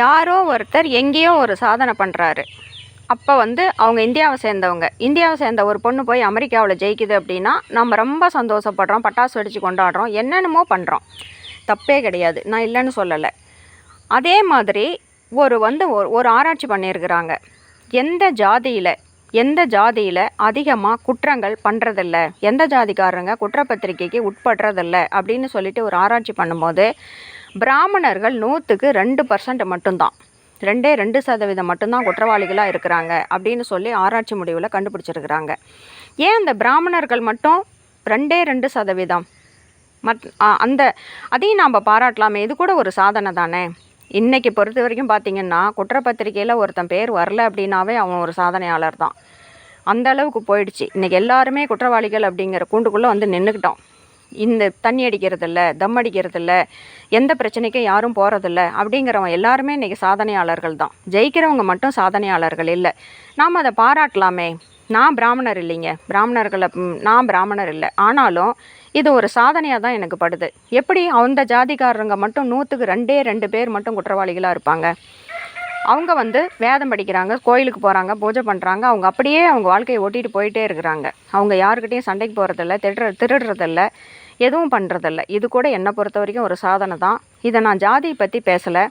யாரோ ஒருத்தர் எங்கேயோ ஒரு சாதனை பண்ணுறாரு அப்போ வந்து அவங்க இந்தியாவை சேர்ந்தவங்க. இந்தியாவை சேர்ந்த ஒரு பொண்ணு போய் அமெரிக்காவில் ஜெயிக்குது அப்படின்னா நம்ம ரொம்ப சந்தோஷப்படுறோம் பட்டாசு வெடித்து கொண்டாடுறோம் என்னென்னமோ பண்ணுறோம் தப்பே கிடையாது. நான் இல்லைன்னு சொல்லலை. அதே மாதிரி ஒரு வந்து ஒரு ஒரு ஆராய்ச்சி பண்ணியிருக்கிறாங்க. எந்த ஜாதியில் எந்த ஜாதியில் அதிகமாக குற்றங்கள் பண்ணுறதில்ல எந்த ஜாதிக்காரங்க குற்றப்பத்திரிக்கைக்கு உட்படுறதில்ல அப்படின்னு சொல்லிட்டு ஒரு ஆராய்ச்சி பண்ணும்போது பிராமணர்கள் நூற்றுக்கு ரெண்டு பர்சன்ட் மட்டும்தான். ரெண்டே ரெண்டு சதவீதம் மட்டும்தான் குற்றவாளிகளாக இருக்கிறாங்க அப்படின்னு சொல்லி ஆராய்ச்சி முடிவில் கண்டுபிடிச்சிருக்கிறாங்க. ஏன் அந்த பிராமணர்கள் மட்டும் ரெண்டே ரெண்டு சதவீதம்? மத் அந்த அதையும் நாம் பாராட்டலாமே. இது கூட ஒரு சாதனை தானே. இன்றைக்கி பொறுத்த வரைக்கும் பார்த்தீங்கன்னா குற்றப்பத்திரிக்கையில் ஒருத்தன் பேர் வரல அப்படின்னாவே அவன் ஒரு சாதனையாளர் தான். அந்த அளவுக்கு போயிடுச்சு. இன்றைக்கி எல்லாருமே குற்றவாளிகள் அப்படிங்கிற கூண்டுக்குள்ளே வந்து நின்றுக்கிட்டோம் இந்த தண்ணி அடிக்கிறதில்ல தம் அடிக்கிறதில்ல எந்த பிரச்சனைக்கும் யாரும் போகிறதில்ல அப்படிங்கிறவங்க எல்லாருமே இன்றைக்கி சாதனையாளர்கள் தான். ஜெயிக்கிறவங்க மட்டும் சாதனையாளர்கள் இல்லை. நாம் அதை பாராட்டலாமே. நான் பிராமணர் இல்லைங்க. பிராமணர்களை நான் பிராமணர் இல்லை. ஆனாலும் இது ஒரு சாதனையாக தான் எனக்கு படுது. எப்படி அந்த ஜாதிக்காரங்க மட்டும் நூற்றுக்கு ரெண்டே ரெண்டு பேர் மட்டும் குற்றவாளிகளாக இருப்பாங்க? அவங்க வந்து வேதம் படிக்கிறாங்க கோயிலுக்கு போகிறாங்க பூஜை பண்ணுறாங்க அவங்க அப்படியே அவங்க வாழ்க்கையை ஓட்டிகிட்டு போயிட்டே இருக்கிறாங்க. அவங்க யாருக்கிட்டேயும் சண்டைக்கு போகிறதில்ல திருடுற திருடுறதில்ல எதுவும் பண்ணுறதில்ல இது கூட என்னை பொறுத்த வரைக்கும் ஒரு சாதனை தான். இதை நான் ஜாதியை பற்றி பேசலை.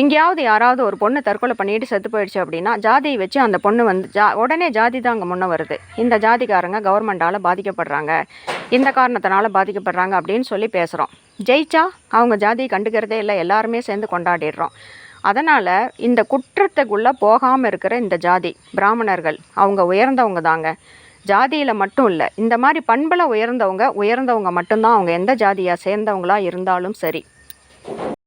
எங்கேயாவது யாராவது ஒரு பொண்ணு தற்கொலை பண்ணிட்டு செத்து போயிடுச்சு அப்படின்னா ஜாதியை வச்சு அந்த பொண்ணு வந்து ஜா உடனே ஜாதி தான் அங்கே முன்னே வருது. இந்த ஜாதிக்காரங்க கவர்மெண்டால் பாதிக்கப்படுறாங்க. இந்த காரணத்தினால பாதிக்கப்படுறாங்க அப்படின்னு சொல்லி பேசுகிறோம் ஜெயிச்சா அவங்க ஜாதியை கண்டுக்கிறதே இல்லை எல்லாருமே சேர்ந்து கொண்டாடிடுறோம். அதனால் இந்த குற்றத்துக்குள்ளே போகாமல் இருக்கிற இந்த ஜாதி பிராமணர்கள் அவங்க உயர்ந்தவங்க தாங்க. ஜாதியில் மட்டும் இல்லை இந்த மாதிரி பண்பில் உயர்ந்தவங்க உயர்ந்தவங்க மட்டும்தான் அவங்க எந்த ஜாதியாக சேர்ந்தவங்களாக இருந்தாலும் சரி.